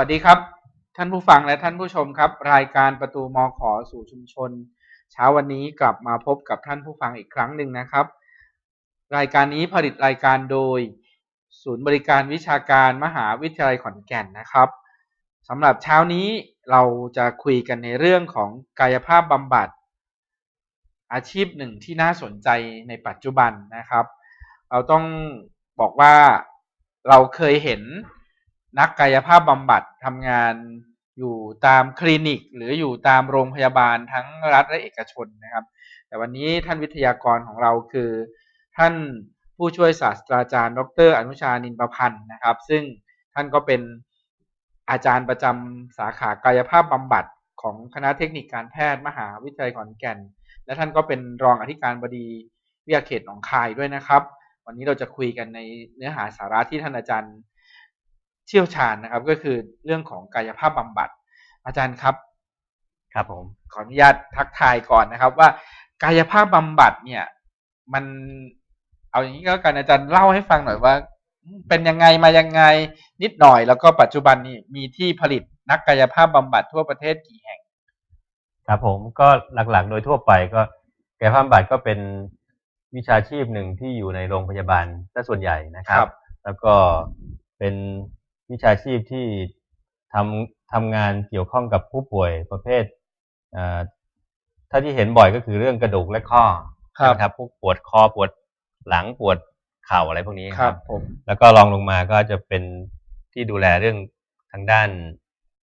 วัสดีครับ ท่านผู้ฟังและท่านผู้ชมครับ รายการประตูมอขอสู่ชุมชน เช้าวันนี้กลับมาพบกับท่านผู้ฟังอีกครั้งหนึ่งนะครับ รายการนี้ผลิตรายการโดย ศูนย์บริการวิชาการมหาวิทยาลัยขอนแก่นนะครับสำหรับเช้านี้เราจะคุยกันในเรื่องของกายภาพบำบัด อาชีพหนึ่งที่น่าสนใจในปัจจุบันนะครับ เราต้องบอกว่าเราเคยเห็น นักกายภาพบำบัดทำงานอยู่ตามคลินิก หรืออยู่ตามโรงพยาบาลทั้งรัฐและเอกชนนะครับ แต่วันนี้ท่านวิทยากรของเราคือ ท่านผู้ช่วยศาสตราจารย์ ดร อนุชานินประพันธ์นะครับ ซึ่งท่านก็เป็นอาจารย์ประจำสาขากายภาพบำบัดของคณะเทคนิคการแพทย์มหาวิทยาลัยขอนแก่น และท่านก็เป็นรองอธิการบดีวิทยาเขตหนองคายด้วยนะครับ วันนี้เราจะคุยกันในเนื้อหาสาระที่ท่านอาจารย์ เชี่ยวชาญนะครับ ก็คือเรื่องของกายภาพบำบัด อาจารย์ครับ ครับผมขออนุญาตทักทายก่อนนะครับ ว่ากายภาพบำบัดเนี่ย มันเอาอย่างนี้ก็แล้วกันอาจารย์เล่าให้ฟังหน่อยว่า เป็นยังไงมายังไงนิดหน่อย แล้วก็ปัจจุบันนี้มีที่ผลิตนักกายภาพบำบัดทั่วประเทศกี่แห่ง ครับผมก็หลักๆ โดยทั่วไปก็กายภาพบำบัดก็เป็นวิชาชีพหนึ่งที่อยู่ในโรงพยาบาลซะส่วนใหญ่นะครัครับบแล้วก็เป็น วิชาชีพที่ทำทำงานเกี่ยวข้องกับผู้ป่วยประเภทเอ่อถ้าที่เห็นบ่อยก็คือเรื่องกระดูกและข้อครับนะครับพวกปวดคอปวดหลังปวดเข่าอะไรพวกนี้ครับ ผมแล้วก็รองลงมาก็จะเป็นที่ดูแลเรื่องทางด้าน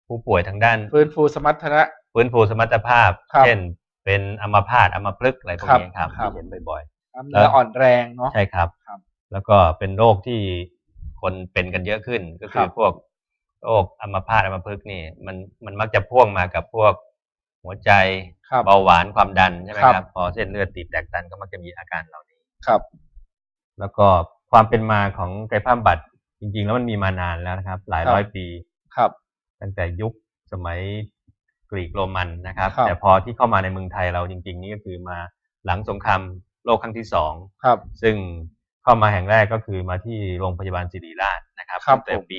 ผู้ป่วยทางด้าน ฟื้นฟูสมรรถนะฟื้นฟูสมรรถภาพครับเช่น เป็นอัมพาตอัมพฤกษ์อะไรพวกนี้ครับครับที่เห็นบ่อยกล้ามเนื้ออ่อนแรงเนาะๆใช่ครับครับ แล้วก็เป็นโรคที่ คนเป็นกันเยอะขึ้นก็คืครัอบ พวกโรคอัมพาตอัมพฤกษ์นี่มันมันมักจะพ่วงมากับพวกหัวใจครับ เบาหวานความดันใช่ไหมครับครับพอเส้นเลือดตีบแตกตันก็มักจะมีอาการเหล่านี้ ครับแล้วก็ความเป็นมาของกายภาพบำบัดจริง ๆ แล้วมันมีมานานแล้วนะครับ หลายครับร้อยปี ครับ ตั้งแต่ยุคสมัยกรีกโรมันนะครับ ครับ แต่พอที่เข้ามาในเมืองไทยเราจริง ๆ นี่ก็คือมาหลังสงครามโลกครั้งที่สอง ครับ ซึ่ง เข้ามาแห่งแรกก็คือมาที่โรงพยาบาลศิริราชนะครับครับตั้งแต่ผม ปี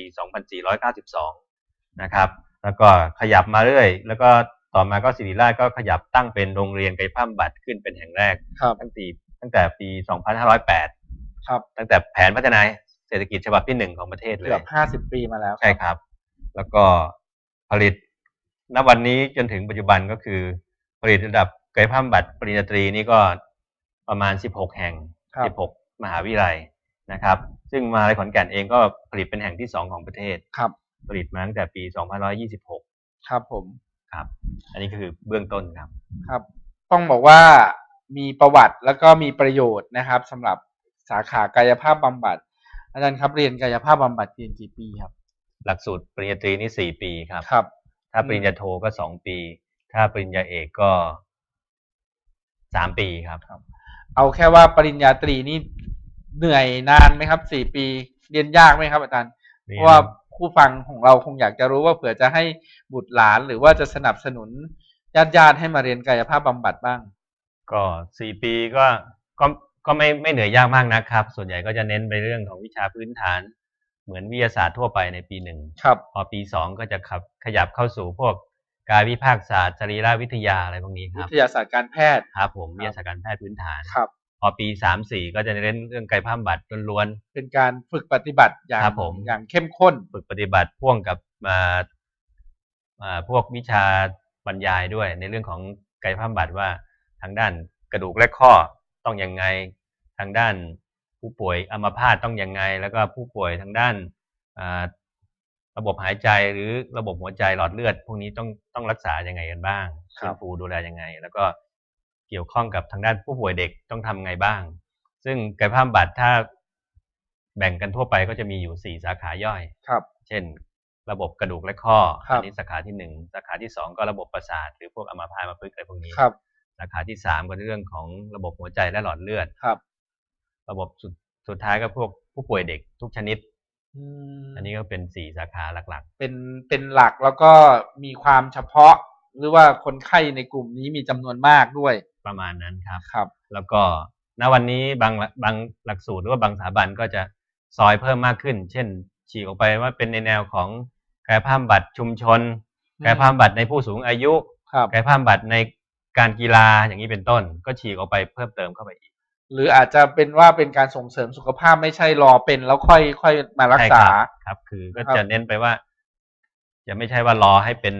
2492 นะครับ แล้วก็ขยับมาเรื่อย แล้วก็ต่อมาก็ศิริราชก็ขยับตั้งเป็นโรงเรียนกายภาพบำบัดขึ้นเป็นแห่งแรก ครับ ตั้งแต่ตั้งแต่ปี 2508 ครับ ตั้งแต่แผนพัฒนาเศรษฐกิจฉบับที่หนึ่งของประเทศเลยเกือบห้าสิบปีมาแล้วใช่ครับ แล้วก็ผลิต ณ วันนี้จนถึงปัจจุบันก็คือ ผลิตระดับกายภาพบำบัดปริญญาตรีนี่ก็ประมาณ 16 แห่ง ครับ 16 มหาวิทยาลัยนะครับ ซึ่งมหาลัยขอนแก่นเองก็ผลิตเป็นแห่งที่ 2 ของประเทศครับ ผลิตมาตั้งแต่ปี 2526 ครับผมครับ อันนี้คือเบื้องต้นครับครับ ต้องบอกว่ามีประวัติแล้วก็มีประโยชน์นะครับสำหรับสาขากายภาพบำบัด อาจารย์ครับเรียนกายภาพบำบัดเรียนกี่ปีครับ หลักสูตรปริญญาตรีนี่4ปีครับครับ ถ้าปริญญาโทก็2ปี ถ้าปริญญาเอกก็3ปีครับ เอาแค่ว่าปริญญาตรีนี่ เหนื่อยนานไหมครับสี่ปีเรียนยากไหมครับอาจารย์เพราะว่าผู้ฟังของเราคงอยากจะรู้ว่าเผื่อจะให้บุตรหลานหรือว่าจะสนับสนุนญาติญาติๆให้มาเรียนกายภาพบำบัดบ้าง ก็สี่ปีก็ก็ก็ไม่ไม่เหนื่อยยากมากนะครับ ส่วนใหญ่ก็จะเน้นไปเรื่องของวิชาพื้นฐาน เหมือนวิทยาศาสตร์ทั่วไปในปีหนึ่งครับพอปีสองก็จะขับขยับเข้าสู่พวกกายวิภาคศาสตร์จรีรวิทยาอะไรพวกนี้ควิรับทยาศาสตร์การแพทย์ครับผมครับวิทยาศาสตร์การแพทย์พื้นฐานครับ พอปีสามสี่ก็จะเน้นเรื่องกายภาพบำบัดล้วน เป็นการฝึกปฏิบัติอย่างครับผม อย่างเข้มข้น ๆ ฝึกปฏิบัติพ่วงกับมาอ่าพวกวิชาบรรยายด้วย ในเรื่องของกายภาพบำบัดว่าทางด้านกระดูกและข้อต้องยังไง ทางด้านผู้ป่วยอัมพาตต้องยังไง แล้วก็ผู้ป่วยทางด้านอ่าระบบหายใจหรือระบบหัวใจหลอดเลือด พวกนี้ต้องต้องรักษายังไงกันบ้างครับ ฟื้นฟูดูแลยังไง แล้วก็ เกี่ยวข้องกับทางด้านผู้ป่วยเด็กต้องทำไงบ้าง ซึ่งกายภาพบำบัดถ้าแบ่งกันทั่วไปก็จะมีอยู่สี่สาขาย่อยครับ เช่น ระบบกระดูกและข้อครับอันี้สาขาที่หนึ่งสาขาที่สองก็ระบบประสาท หรือพวกอัมาพาตอัมาพึกษ์อะไรพวกนี้ครับ สาขาที่สามก็เรื่องของระบบหัวใจและหลอดเลือดครับ ระบบสุดสุดท้ายก็พวกผู้ป่วยเด็กทุกชนิดอืมอันนี้ก็เป็นสี่สาขาหลักเป็นเป็นหลักแล้วก็มีความเฉพาะ หรือว่าคนไข้ในกลุ่มนี้มีจำนวนมากด้วยๆ ประมาณนั้นครับครับ แล้วก็ณวันนี้บางบางหลักสูตรหรือว่าบางสถาบันก็จะซอยเพิ่มมากขึ้น เช่น ฉีกออกไปว่าเป็นในแนวของกายภาพบำบัดชุมชนอืมกายภาพบำบัดในผู้สูงอายุครับกายภาพบำบัดในการกีฬาอย่างนี้เป็นต้น ก็ฉีกออกไปเพิ่มเติมเข้าไปอีก หรืออาจจะเป็นว่าเป็นการส่งเสริมสุขภาพไม่ใช่รอเป็นแล้วค่อยค่อยมารักษาใช่ครับครับ คือก็ครับจะเน้นไปว่า จะไม่ใช่ว่ารอให้เป็น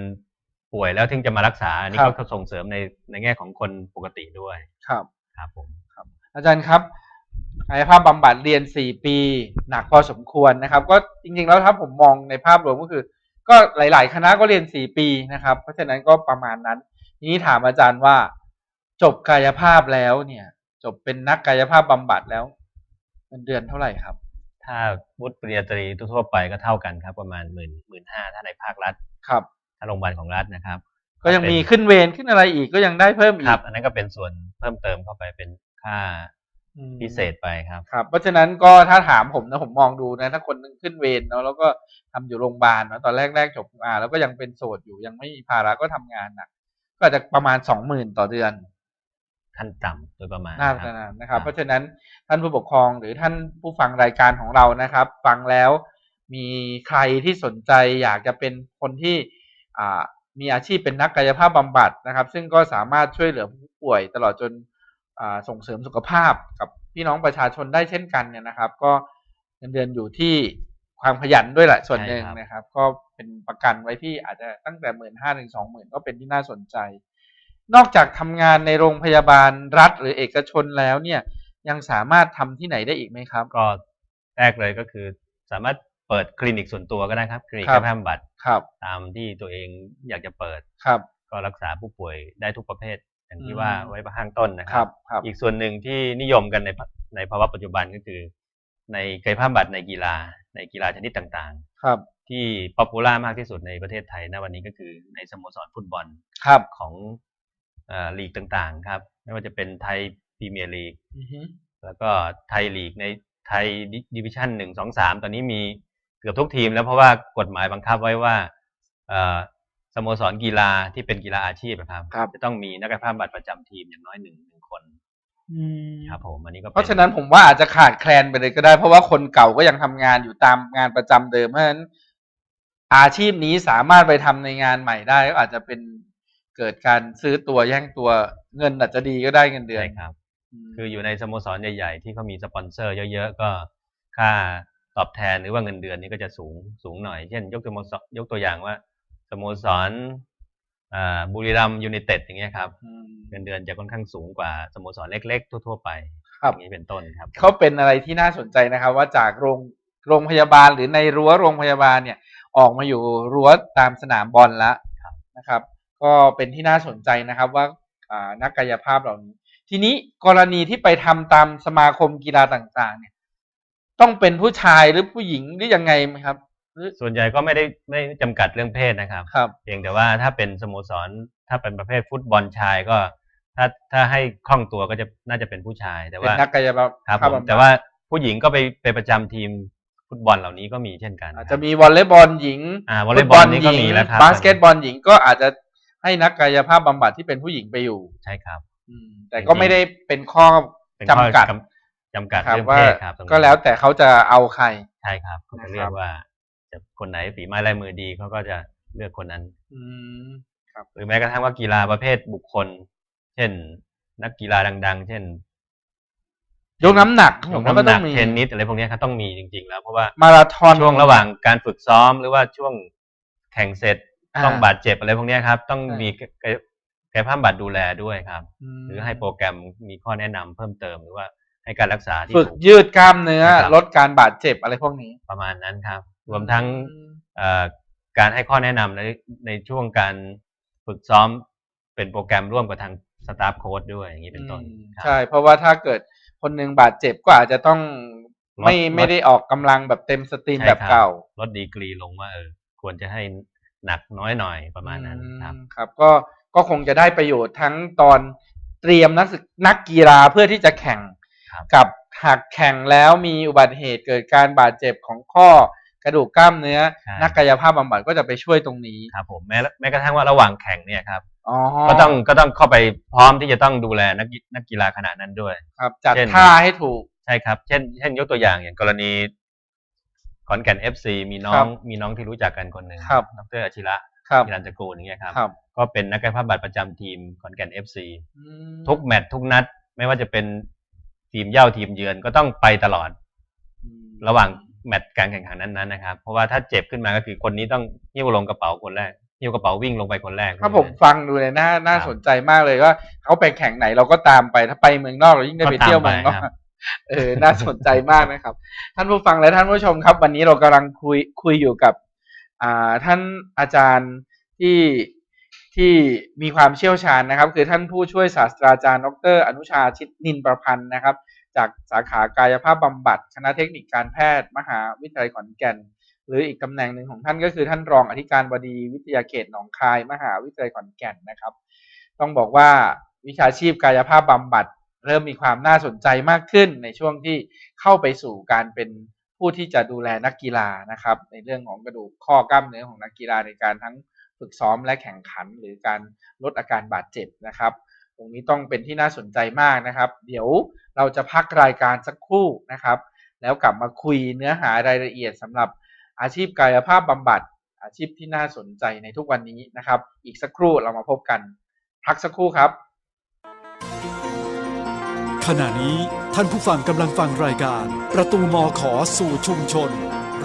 ป่วยแล้วถึงจะมารักษาอันนี้ครัก็บส่งเสริมในในแง่ของคนปกติด้วยครับครับผมอาจารย์ครับกายภาพบำบัดเรียนสี่ปี หนักพอสมควรนะครับ ก็จริงๆแล้วถ้าผมมองในภาพรวมก็คือ ก็หลาย ๆ คณะก็เรียนสี่ปีนะครับ เพราะฉะนั้นก็ประมาณนั้นทีนี้ถามอาจารย์ว่า จบกายภาพแล้วเนี่ย จบเป็นนักกายภาพบำบัดแล้วเงินเดือนเท่าไหร่ครับ ถ้าวุฒิปริญญาตรีทั่วๆไปก็เท่ากันครับ ประมาณหมื่นหมื่นห้าถ้าในภาครัฐครับ ถ้าโรงพยาบาลของรัฐนะครับ ก็ยังมีขึ้นเวรขึ้นอะไรอีกก็ยังได้เพิ่มอีคกรับอันนั้นก็เป็นส่วนเพิ่มเติมเข้าไปเป็นค่าอืม พิเศษไปครับ ครับเพราะฉะนั้นก็ถ้าถามผมนะผมมองดูนะ ถ้าคนหนึงขึ้นเวรเนาะแล้วก็ทำอยู่โรงพยาบาลเนาะตอนแรกๆจบมาแล้วก็ยังเป็นโสดอยู่ยังไม่มีภาระก็ทำงานหนักก็อาจจะประมาณสองหมื่นต่อเดือนขั้นต่ำโดยประมาณน่าคจะรับนานนะครับครับ เพราะฉะนั้นท่านผู้ปกครองหรือท่านผู้ฟังรายการของเรานะครับ ฟังแล้วมีใครที่สนใจอยากจะเป็นคนที่อ่า มีอาชีพเป็นนักกายภาพบำบัดนะครับ ซึ่งก็สามารถช่วยเหลือผู้ป่วยตลอดจนอ่าส่งเสริมสุขภาพกับพี่น้องประชาชนได้เช่นกันเนี่ยนะครับ ก็เงินเดือนอยู่ที่ความขยันด้วยแหละส่วนหนึ่งใช่ครับนะครับ ก็เป็นประกันไว้ที่อาจจะตั้งแต่หมื่นห้าถึงสองหมื่นก็เป็นที่น่าสนใจ นอกจากทำงานในโรงพยาบาลรัฐหรือเอกชนแล้วเนี่ยยังสามารถทำที่ไหนได้อีกไหมครับ ก็แรกเลยก็คือสามารถ เปิดคลินิกส่วนตัวก็ได้ครับคลินิกครักาบยภาพบำบัดครับ ตามที่ตัวเองอยากจะเปิด ครับ ก็รักษาผู้ป่วยได้ทุกประเภท อย่างที่อืมว่าไว้ข้างต้นนะคครัรับ ครับ อีกส่วนหนึ่งที่นิยมกันในในภาวะปัจจุบันก็คือ ในกายภาพบำบัดในกีฬา ในกีฬาชนิดต่างครับ ๆ ที่ป๊อปปูล่ามากที่สุดในประเทศไทยณวันนี้ก็คือในสโมสรฟุตบอล ครับ ของเอ่อลีกต่างๆครับ ไม่ว่าจะเป็นไทยพรีเมียร์ลีกอือฮึแล้วก็ไทยลีกในไทยดิวิชั่นหนึ่งสองสามตอนนี้มี เกือบทุกทีมแล้วเพราะว่ากฎหมายบังคับไว้ว่าเอ่อสโมสรกีฬาที่เป็นกีฬาอาชีพนะครับครับจะต้องมีนักกายภาพบำบัดประจำทีมอย่างน้อยหนึ่งหนึ่งคนอืมครับผมอันนี้ก็ป็เพราะฉะนั้นผมว่าอาจจะขาดแคลนไปเลยก็ได้เพราะว่าคนเก่าก็ยังทำงานอยู่ตามงานประจำเดิมเพราะฉะนั้นอาชีพนี้สามารถไปทำในงานใหม่ได้ก็อาจจะเป็นเกิดการซื้อตัวแย่งตัวเงินอาจจะดีก็ได้เงินเดือนใช่ครับมคืออยู่ในสโมสรใหญ่ ๆ ที่เขามีสปอนเซอร์เยอะๆก็ค่าต อบแทนหรือว่าเงินเดือนนี่ก็จะสูงสูงหน่อย เช่น ยกตัวสยกตัวอย่างว่าสโมสรอ่าบุรีรัมย์ยูไนเต็ดอย่างเงี้ยครับอืมเงินเดือนจะค่อนข้างสูงกว่าสโมสรเล็ก ๆ ทั่ว ๆ ไปครับอย่างนี้เป็นต้นครับเขาเป็นอะไรที่น่าสนใจนะครับ ว่าจากโรงโรงพยาบาลหรือในรั้วโรงพยาบาลเนี่ย ออกมาอยู่รั้วตามสนามบอลแล้วนะครับ ก็เป็นที่น่าสนใจนะครับว่าอ่านักกายภาพเหล่านี้ ทีนี้กรณีที่ไปทำตามสมาคมกีฬาต่าง ๆ เนี่ย ต้องเป็นผู้ชายหรือผู้หญิงหรือยังไงไหมครับหรือส่วนใหญ่ก็ไม่ได้ไม่จำกัดเรื่องเพศนะครับ ครับ เพียงแต่ว่าถ้าเป็นสโมสรถ้าเป็นประเภทฟุตบอลชายก็ ถ้าถ้าให้คล่องตัวก็จะน่าจะเป็นผู้ชายแต่เป็นว่านักกายภาพครับภาพผมบำบัดแต่ว่าผู้หญิงก็ไปไปประจำทีมฟุตบอลเหล่านี้ก็มีเช่นกันอาจคจะรับมีวอลเลย์บอลหญิงอ่าวอลเลย์บอลนี่ก็มีแล้วครับบาสเกตบอลหญิงก็อาจจะให้นักกายภาพบำบัดที่เป็นผู้หญิงไปอยู่ ใช่ครับ อืมแต่ก็ไม่ได้เป็นข้อ เป็นข้อจำกัด จำกัดครับเรื่องว่าเพศครับตรงนี้ก็แล้วแต่เขาจะเอาใครใช่ครับเขานะครัจะบเลือกว่าจะคนไหนฝีไม้ลายมือดีเขาก็จะเลือกคนนั้น อืมหรือแม้กระทั่งว่ากีฬาประเภทบุคคล เช่น นักกีฬาดัง ๆ เช่น ยกน้ำหนักยผมกว่าน้ำก็หต้นัอกงมีเทนนิสอะไรพวกนี้ครับต้องมีจริง ๆ แล้วเพราะว่ามาราธอนช่วงระหว่างการฝึกซ้อม หรือว่าช่วงแข่งเสร็จอ่าต้องบาดเจ็บอะไรพวกนี้ครับ ต้องใช่มีกายกายภาพบำบัดดูแลด้วยครับมหรือให้โปรแกรมมีข้อแนะนำเพิ่มเติมหรือว่า ให้การรักษาที่ฝึกถูก ยืดกล้ามเนื้อนะครับ ลดการบาดเจ็บอะไรพวกนี้ ประมาณนั้นครับ รวมทั้งอืมเอ่อการให้ข้อแนะนำในในช่วงการฝึกซ้อมเป็นโปรแกรมร่วมกับทางสตาฟโค้ดด้วยอย่างนี้เป็นต้นอืมครับ ใช่ เพราะว่าถ้าเกิดคนหนึ่งบาดเจ็บก็อาจจะต้องลดไม่ลด ไม่ได้ออกกำลังแบบเต็มสตรีมใช่แบบครับเก่าลดดีกรีลงว่าเออควรจะให้หนักน้อยหน่อยประมาณนั้นครับ อืมครับ ก็ก็คงจะได้ประโยชน์ทั้งตอนเตรียมนักศึกนักกีฬาเพื่อที่จะแข่งครับ กับหากแข่งแล้วมีอุบัติเหตุเกิดการบาดเจ็บของข้อกระดูกกล้ามเนื้อใช่นักกายภาพบำบัดก็จะไปช่วยตรงนี้ครับผมแม้แม้กระทั่งว่าระหว่างแข่งเนี่ยครับอ๋อก็ต้องก็ต้องเข้าไปพร้อมที่จะต้องดูแลนักกีนักกีฬาขณะนั้นด้วย ครับจัดเช่นท่าให้ถูกใช่ครับ เช่น เช่นยกตัวอย่างอย่างกรณีขอนแก่นเอฟซีมีน้อครังบมีน้องที่รู้จักกันคนหนึ่งครับดรอาชิระครับฮิรันจกูลอย่างเงี้ยครับครับ ก็เป็นนักกายภาพบำบัดประจำทีมขอนแก่นเอฟซีอืมทุกแมตช์ทุกนัด ไม่ว่าจะเป็น ทีมเย่าทีมเยือนก็ต้องไปตลอดอืมระหว่างแมตช์การแข่งขันนั้นๆนะครับ เพราะว่าถ้าเจ็บขึ้นมาก็คือคนนี้ต้องหิ้วลงกระเป๋าคนแรกหิ้วกระเป๋าวิ่งลงไปคนแรก ถ้าผมฟังดูเลยน่าน่าครับสนใจมากเลยว่าเขาไปแข่งไหนเราก็ตามไปถ้าไปเมืองนอกเรายิ่งได้ไปเที่ยวเมืองนอกก็ตามไปครับเออ น่าสนใจมากนะครับ ท่านผู้ฟังและท่านผู้ชมครับ วันนี้เรากำลังคุยคุยอยู่กับ อ่าท่านอาจารย์ที่ ที่มีความเชี่ยวชาญนะครับ คือท่านผู้ช่วยศาสตราจารย์ ดร อนุชาชิดนินประพันธ์นะครับ จากสาขากายภาพบำบัด คณะเทคนิคการแพทย์ มหาวิทยาลัยขอนแก่น หรืออีกตำแหน่งหนึ่งของท่านก็คือท่านรองอธิการบดีวิทยาเขตหนองคาย มหาวิทยาลัยขอนแก่นนะครับ ต้องบอกว่าวิชาชีพกายภาพบำบัด เริ่มมีความน่าสนใจมากขึ้นในช่วงที่เข้าไปสู่การเป็นผู้ที่จะดูแลนักกีฬานะครับ ในเรื่องของกระดูกข้อกล้ามเนื้อของนักกีฬาในการทั้ง ฝึกซ้อมและแข่งขันหรือการลดอาการบาดเจ็บนะครับ ตรงนี้ต้องเป็นที่น่าสนใจมากนะครับ เดี๋ยวเราจะพักรายการสักครู่นะครับ แล้วกลับมาคุยเนื้อหารายละเอียดสำหรับอาชีพกายภาพบำบัด อาชีพที่น่าสนใจในทุกวันนี้นะครับ อีกสักครู่เรามาพบกัน พักสักครู่ครับ ขณะนี้ท่านผู้ฟังกำลังฟังรายการ ประตูมอขอสู่ชุมชน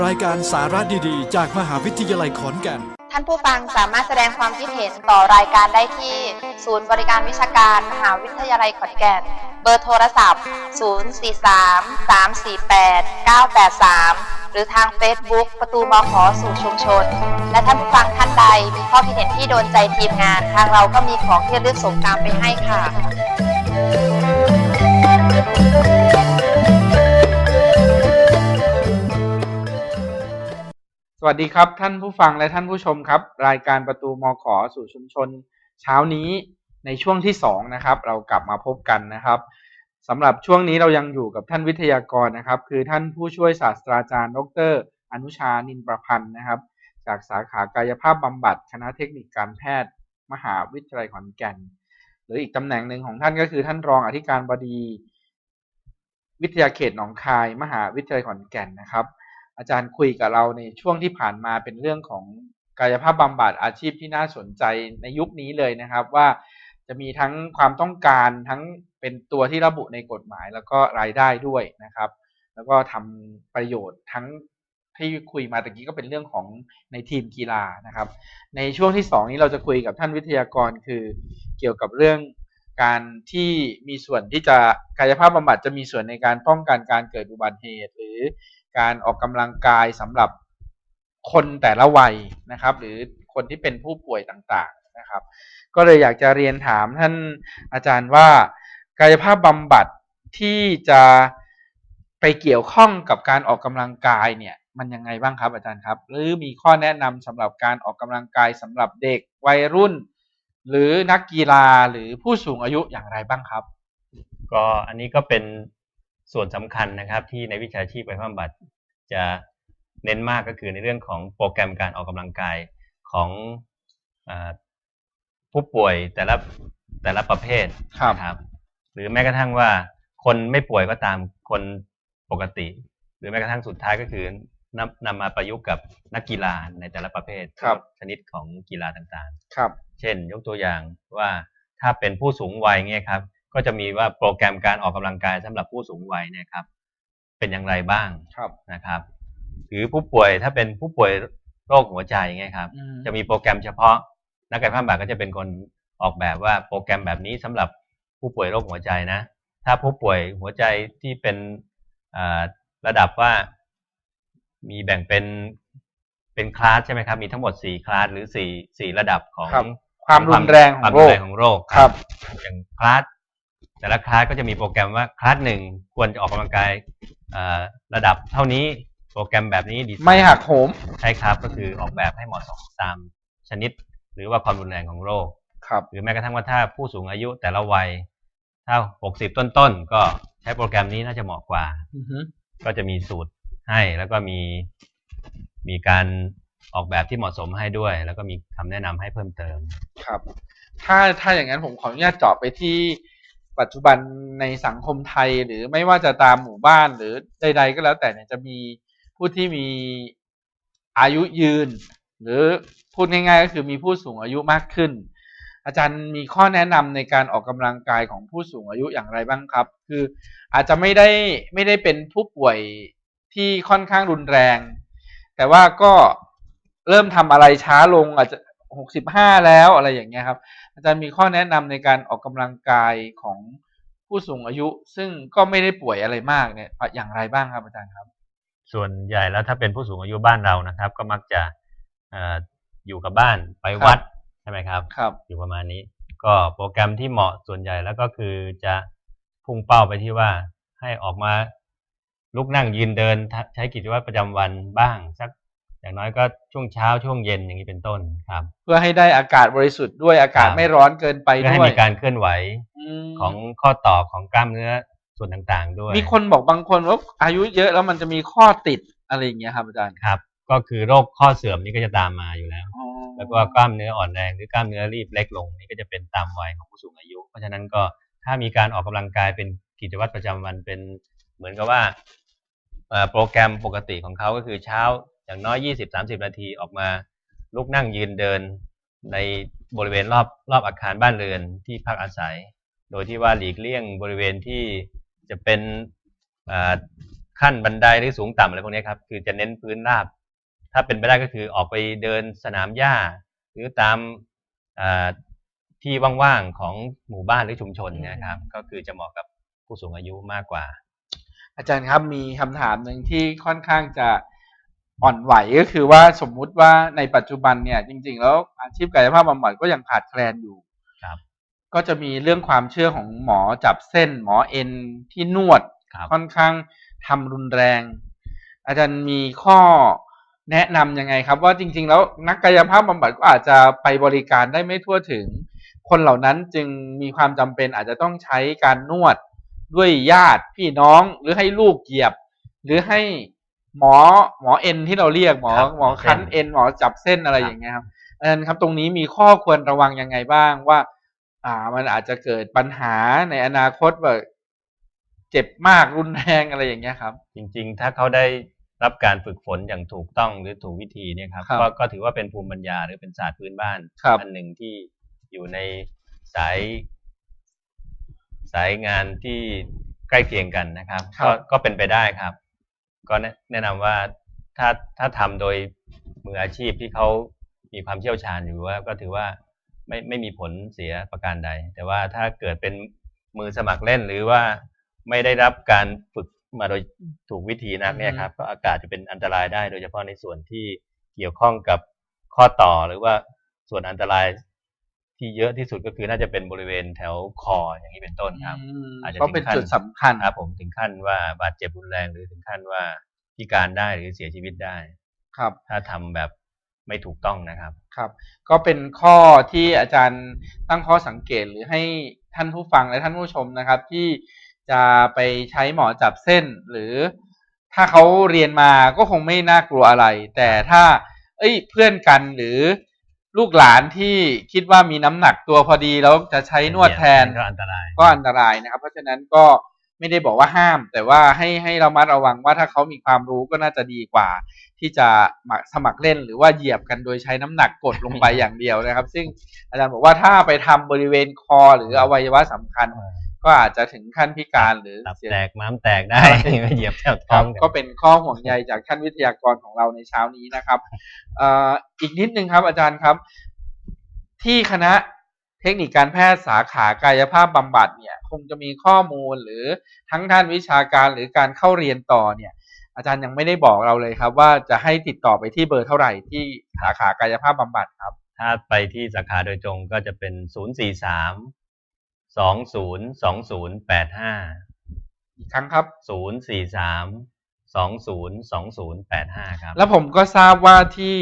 รายการสาระดีๆ จากมหาวิทยาลัยขอนแก่น ท่านผู้ฟังสามารถแสดงความคิดเห็นต่อรายการได้ที่ ศูนย์บริการวิชาการมหาวิทยาลัยขอนแก่น เบอร์โทรศัพท์ 043-348-983 หรือทาง Facebook ประตูมขอสู่ชุมชน และท่านผู้ฟังท่านใดมีข้อคิดเห็นที่โดนใจทีมงาน ทางเราก็มีของที่ระลึกสงกรารไปให้ค่ะ วัสดีครับท่านผู้ฟังและท่านผู้ชมครับ รายการประตูมอขอสู่ชุมชน เช้านี้ในช่วงที่สองนะครับเรากลับมาพบกันนะครับสำหรับช่วงนี้เรายังอยู่กับท่านวิทยากรนะครับ คือท่านผู้ช่วยศาสตราจารย์ ดร อนุชานินประพันธ์นะครับ จากสาขากายภาพบำบัด คณะเทคนิคการแพทย์ มหาวิทยาลัยขอนแก่น หรืออีกตำแหน่งหนึ่งของท่านก็คือท่านรองอธิการบดี วิทยาเขตหนองคาย มหาวิทยาลัยขอนแก่นนะครับ อาจารย์คุยกับเราในช่วงที่ผ่านมาเป็นเรื่องของกายภาพบำบัดอาชีพที่น่าสนใจในยุคนี้เลยนะครับว่าจะมีทั้งความต้องการทั้งเป็นตัวที่ระบุในกฎหมาย แล้วก็รายได้ด้วยนะครับ แล้วก็ทำประโยชน์ทั้งที่คุยมาตะกี้ก็เป็นเรื่องของในทีมกีฬานะครับ ในช่วงที่สองนี้เราจะคุยกับท่านวิทยากรคือเกี่ยวกับเรื่องการที่มีส่วนที่จะกายภาพบำบัดจะมีส่วนในการป้องกันการเกิดอุบัติเหตุ หรือ การออกกำลังกายสำหรับคนแต่ละวัยนะครับ หรือคนที่เป็นผู้ป่วยต่างๆนะครับ ก็เลยอยากจะเรียนถามท่านอาจารย์ว่ากายภาพบำบัดที่จะไปเกี่ยวข้องกับการออกกำลังกายเนี่ยมันยังไงบ้างครับอาจารย์ครับ หรือมีข้อแนะนำสำหรับการออกกำลังกายสำหรับเด็กวัยรุ่น หรือนักกีฬาหรือผู้สูงอายุอย่างไรบ้างครับ ก็อันนี้ก็เป็นส่วนสำคัญนะครับที่ในวิชาชีพกายภาพบำบัด จะเน้นมากก็คือในเรื่องของโปรแกรมการออกกำลังกายของอาผู้ป่วยแต่ละแต่ละประเภทครับนะครับ หรือแม้กระทั่งว่าคนไม่ป่วยก็ตามคนปกติ หรือแม้กระทั่งสุดท้ายก็คือนำนำมาประยุกต์กับนักกีฬาในแต่ละประเภทครับชนิดของกีฬาต่างๆ ครับ เช่น ยกตัวอย่างว่าถ้าเป็นผู้สูงวัยเนี่ยครับ ก็จะมีว่าโปรแกรมการออกกำลังกายสำหรับผู้สูงวัยเนี่ยครับ เป็นอย่างไรบ้างครับนะครับ หรือผู้ป่วยถ้าเป็นผู้ป่วยโรคหัวใจเงี้ยครับอืมจะมีโปรแกรมเฉพาะ นักกายภาพบำบัดก็จะเป็นคนออกแบบว่าโปรแกรมแบบนี้สำหรับผู้ป่วยโรคหัวใจนะ ถ้าผู้ป่วยหัวใจที่เป็นอ่าระดับว่ามีแบ่งเป็นเป็นคลาสใช่ไหมครับ มีทั้งหมดสี่คลาสหรือสี่สี่ระดับของครับความรุนแรงของความโรรุนคแรงของโรคครับ อย่างคลาสแต่ละคลาสก็จะมีโปรแกรมว่าคลาสหนึ่งควรจะออกกำลังกายเอ่อ ระดับเท่านี้โปรแกรมแบบนี้ดีซน์ไม่หักโหมใช่ครับก็คือออกแบบให้เหมาะสมตามชนิด หรือว่าความรุนแรงของโรคครับหรือแม้กระทั่งว่าถ้าผู้สูงอายุแต่ละวัย ถ้า 60 ต้นๆ ก็ใช้โปรแกรมนี้น่าจะเหมาะกว่าอือฮึก็จะมีสูตรให้แล้วก็มีมีการออกแบบที่เหมาะสมให้ด้วย แล้วก็มีคำแนะนำให้เพิ่มเติม ครับ ถ้าถ้าอย่างนั้นผมขออนุญาตเจาะไปที่ ปัจจุบันในสังคมไทยหรือไม่ว่าจะตามหมู่บ้านหรือใด ๆ ก็แล้วแต่เนี่ยจะมีผู้ที่มีอายุยืน หรือพูดง่าย ๆ ก็คือมีผู้สูงอายุมากขึ้น อาจารย์มีข้อแนะนำในการออกกำลังกายของผู้สูงอายุอย่างไรบ้างครับ คืออาจจะไม่ได้ไม่ได้เป็นผู้ป่วยที่ค่อนข้างรุนแรง แต่ว่าก็เริ่มทำอะไรช้าลงอาจจะ หกสิบห้าแล้วอะไรอย่างเงี้ยครับ อาจารย์มีข้อแนะนำในการออกกำลังกายของผู้สูงอายุ ซึ่งก็ไม่ได้ป่วยอะไรมากเนี่ยอย่างไรบ้างครับอาจารย์ครับ ส่วนใหญ่แล้วถ้าเป็นผู้สูงอายุบ้านเรานะครับ ก็มักจะเอ่ออยู่กับบ้านไปวัดใช่ไหมครับครับ อยู่ประมาณนี้ ก็โปรแกรมที่เหมาะส่วนใหญ่แล้วก็คือจะพุ่งเป้าไปที่ว่าให้ออกมาลุกนั่งยืนเดินทะใช้กิจวัตรประจำวันบ้างสัก อย่างน้อยก็ช่วงเช้าช่วงเย็นอย่างนี้เป็นต้นครับ เพื่อให้ได้อากาศบริสุทธิ์ด้วยอากาศครับไม่ร้อนเกินไปเพื่อให้ด้วยมีการเคลื่อนไหวมของข้อต่อของกล้ามเนื้อส่วนต่างๆ ด้วย มีคนบอกบางคนว่าอายุเยอะแล้วมันจะมีข้อติดอะไรอย่างเงี้ยครับอาจารย์ครับ ก็คือโรคข้อเสื่อมนี่ก็จะตามมาอยู่แล้วอ๋อแล้วก็กล้ามเนื้ออ่อนแรงหรือกล้ามเนื้อรีบเล็กลงนี่ก็จะเป็นตามวัยของผู้สูงอายุ เพราะฉะนั้นก็ถ้ามีการออกกำลังกายเป็นกิจวัตรประจำวันเป็นเหมือนกับว่าเอ่อโปรแกรมปกติของเขาก็คือเช้า อย่างน้อย 20-30 นาทีออกมาลุกนั่งยืนเดินในบริเวณรอบรอบอาคารบ้านเรือนที่พักอาศัย โดยที่ว่าหลีกเลี่ยงบริเวณที่จะเป็นขั้นบันไดหรือสูงต่ำอะไรพวกนี้ครับ คือจะเน้นพื้นราบ ถ้าเป็นไปได้ก็คือออกไปเดินสนามหญ้า หรือตามที่ว่างๆของหมู่บ้านหรือชุมชนนะครับ ก็คือจะเหมาะกับผู้สูงอายุมากกว่า อาจารย์ครับมีคำถามหนึ่งที่ค่อนข้างจะ อ่อนไหวก็คือว่าสมมุติว่าในปัจจุบันเนี่ย จริง ๆ แล้วอาชีพกายภาพบำบัดก็ยังขาดแคลนอยู่ครับก็จะมีเรื่องความเชื่อของหมอจับเส้น หมอเอ็นที่นวดครับค่อนข้างทำรุนแรง อาจารย์มีข้อแนะนำยังไงครับ ว่าจริง ๆ แล้วนักกายภาพบำบัดก็อาจจะไปบริการได้ไม่ทั่วถึง คนเหล่านั้นจึงมีความจำเป็นอาจจะต้องใช้การนวดด้วยญาติพี่น้องหรือให้ลูกเหยียบ หรือให้ หมอหมอเอ็นที่เราเรียกหมอครับหมอคั้นเส้นเอ็นหมอจับเส้นอะไรครับอย่างเงี้ยครับอาจารย์ครับตรงนี้มีข้อควรระวังยังไงบ้างว่า อ่า มันอาจจะเกิดปัญหาในอนาคตแบบเจ็บมากรุนแรงอะไรอย่างเงี้ยครับ จริง ๆ ถ้าเขาได้รับการฝึกฝนอย่างถูกต้องหรือถูกวิธีเนี่ยครับครับก็ก็ถือว่าเป็นภูมิปัญญาหรือเป็นศาสตร์พื้นบ้านครับอันหนึ่งที่อยู่ในสาย สายงานที่ใกล้เคียงกันนะครับครับก็ก็เป็นไปได้ครับ ก็แนะแนะนำว่าถ้าถ้าทำโดยมืออาชีพที่เขามีความเชี่ยวชาญอยู่ว่าก็ถือว่าไม่ไม่มีผลเสียประการใด แต่ว่าถ้าเกิดเป็นมือสมัครเล่นหรือว่าไม่ได้รับการฝึกมาโดยถูกวิธีนักเนี่ยครับก็อากาศจะเป็นอันตรายได้ โดยเฉพาะในส่วนที่เกี่ยวข้องกับข้อต่อหรือว่าส่วนอันตราย ที่เยอะที่สุดก็คือน่าจะเป็นบริเวณแถวคออย่างนี้เป็นต้นครับอืมอาจจะก็เป็นถึงขั้นจุดสำคัญครับผมถึงขั้นว่าบาดเจ็บรุนแรงหรือถึงขั้นว่าพิการได้หรือเสียชีวิตได้ ครับ ถ้าทำแบบไม่ถูกต้องนะครับ ครับ ก็เป็นข้อที่อาจารย์ตั้งข้อสังเกตหรือให้ท่านผู้ฟังและท่านผู้ชมนะครับ ที่จะไปใช้หมอจับเส้น หรือถ้าเขาเรียนมาก็คงไม่น่ากลัวอะไร แต่ถ้า เอ้ยเพื่อนกันหรือ ลูกหลานที่คิดว่ามีน้ำหนักตัวพอดีแล้วจะใช้นวดแทนก็อันตรายก็อันตรายนะครับ เพราะฉะนั้นก็ไม่ได้บอกว่าห้าม แต่ว่าให้ให้เรามัดระวังว่าถ้าเขามีความรู้ก็น่าจะดีกว่า ที่จะมาสมัครเล่นหรือว่าเหยียบกันโดยใช้น้ำหนักกดลงไปอย่างเดียวนะครับ ซึ่งอาจารย์บอกว่าถ้าไปทำบริเวณคอหรืออวัยวะสำคัญ ก็อาจจะถึงขั้นพิการหรือตับเสียแตกม้ามแตกได้เหยียบแถวคท้อรังบก็เป็นข้อห่วงใยจากท่านวิทยากรของเราในเช้านี้นะครับเอ่ออีกนิดนึงครับอาจารย์ครับ ที่คณะเทคนิคการแพทย์สาขากายภาพบำบัดเนี่ยคงจะมีข้อมูลหรือทั้งด้านวิชาการหรือการเข้าเรียนต่อเนี่ย อาจารย์ยังไม่ได้บอกเราเลยครับ ว่าจะให้ติดต่อไปที่เบอร์เท่าไหร่ที่สาขากายภาพบำบัดครับ ถ้าไปที่สาขาโดยตรงก็จะเป็น 0 4 3 2 0 2 0 8 5อีกครั้งครับ ศูนย์สี่สามสองศูนย์สองศูนย์แปดห้าครับ แล้วผมก็ทราบว่าที่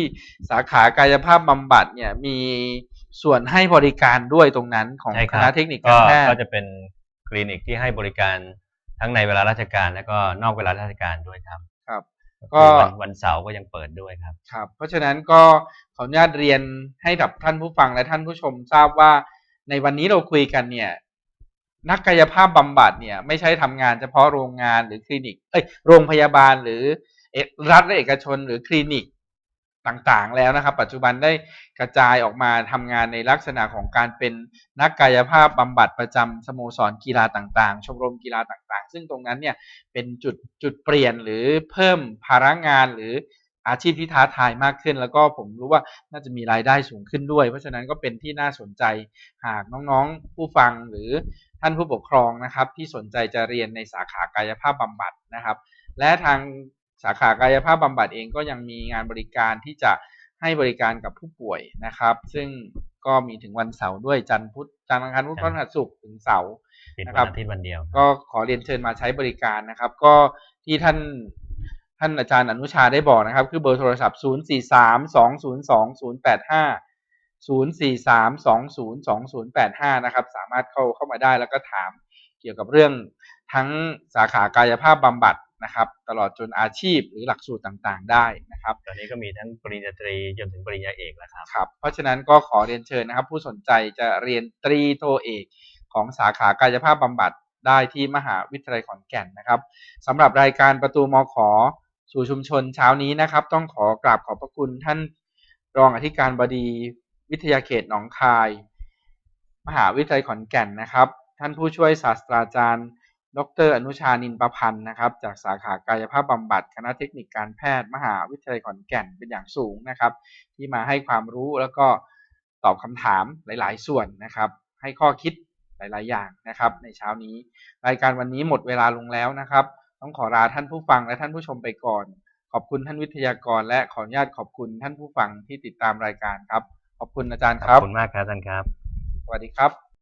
สาขากายภาพบำบัดเนี่ยมีส่วนให้บริการด้วยตรงนั้นของใช่คครับณะเทคนิคการแพทก็ย์จะเป็นคลินิกที่ให้บริการทั้งในเวลาราชการและก็นอกเวลาราชการด้วยครับครับ ก็ก็วันวันเสาร์ก็ยังเปิดด้วยครับ ครับ เพราะฉะนั้นก็ขออนุญาตเรียนให้กับท่านผู้ฟังและท่านผู้ชมทราบว่า ในวันนี้เราคุยกันเนี่ย นักกายภาพบำบัดเนี่ย ไม่ใช่ทำงานเฉพาะโรงงานหรือคลินิก เอ้ยโรงพยาบาลหรือรัฐและเอกชนหรือคลินิกต่างๆ แล้วนะครับ ปัจจุบันได้กระจายออกมาทำงานในลักษณะของการเป็นนักกายภาพบำบัดประจำสโมสรกีฬาต่างๆ ชมรมกีฬาต่างๆ ซึ่งตรงนั้นเนี่ยเป็นจุดจุดเปลี่ยนหรือเพิ่มภาระงานหรือ อาชีพที่ท้าทายมากขึ้น แล้วก็ผมรู้ว่าน่าจะมีรายได้สูงขึ้นด้วย เพราะฉะนั้นก็เป็นที่น่าสนใจหากน้องๆผู้ฟังหรือท่านผู้ปกครองนะครับ ที่สนใจจะเรียนในสาขากายภาพบำบัดนะครับ และทางสาขากายภาพบำบัดเองก็ยังมีงานบริการที่จะให้บริการกับผู้ป่วยนะครับ ซึ่งก็มีถึงวันเสาร์ด้วยจันทร์พุธจันทร์อังคารพุธพฤหัสศุกร์ถึงเสาร์ปิดนะครัวันบอาทิตย์วันเดียว ก็ขอเรียนเชิญมาใช้บริการนะครับ ก็ที่ท่าน ท่านอาจารย์อนุชาได้บอกนะครับ คือเบอร์โทรศัพท์ 0 4 3 2 0 2 0 8 5 0 4 3 2 0 2 0 8 5 นะครับ สามารถเข้าเข้ามาได้แล้วก็ถามเกี่ยวกับเรื่องทั้งสาขากายภาพบำบัดนะครับ ตลอดจนอาชีพหรือหลักสูตรต่างๆ ได้นะครับ ตอนนี้ก็มีทั้งปริญญาตรีจนถึงปริญญาเอกแล้วครับครับ เพราะฉะนั้นก็ขอเรียนเชิญนะครับ ผู้สนใจจะเรียนตรีโทเอก ของสาขากายภาพบำบัดได้ที่มหาวิทยาลัยขอนแก่นนะครับสำหรับรายการประตูมขอ สู่ชุมชนเช้านี้นะครับ ต้องขอกราบขอบพระคุณท่านรองอธิการบดีวิทยาเขตหนองคาย มหาวิทยาลัยขอนแก่นนะครับ ท่านผู้ช่วยศาสตราจารย์ ดร อนุชานินประพันธ์นะครับ จากสาขากายภาพบำบัดคณะเทคนิคการแพทย์ มหาวิทยาลัยขอนแก่นเป็นอย่างสูงนะครับ ที่มาให้ความรู้แล้วก็ตอบคำถามหลาย ๆ ส่วนนะครับ ให้ข้อคิดหลาย ๆ อย่างนะครับ ในเช้านี้ รายการวันนี้หมดเวลาลงแล้วนะครับ ต้องขอลาท่านผู้ฟังและท่านผู้ชมไปก่อน ขอบคุณท่านวิทยากร และขออนุญาตขอบคุณท่านผู้ฟังที่ติดตามรายการครับ ขอบคุณอาจารย์คขรัอบบคุณมากครับท่านครับ สวัสดีครับ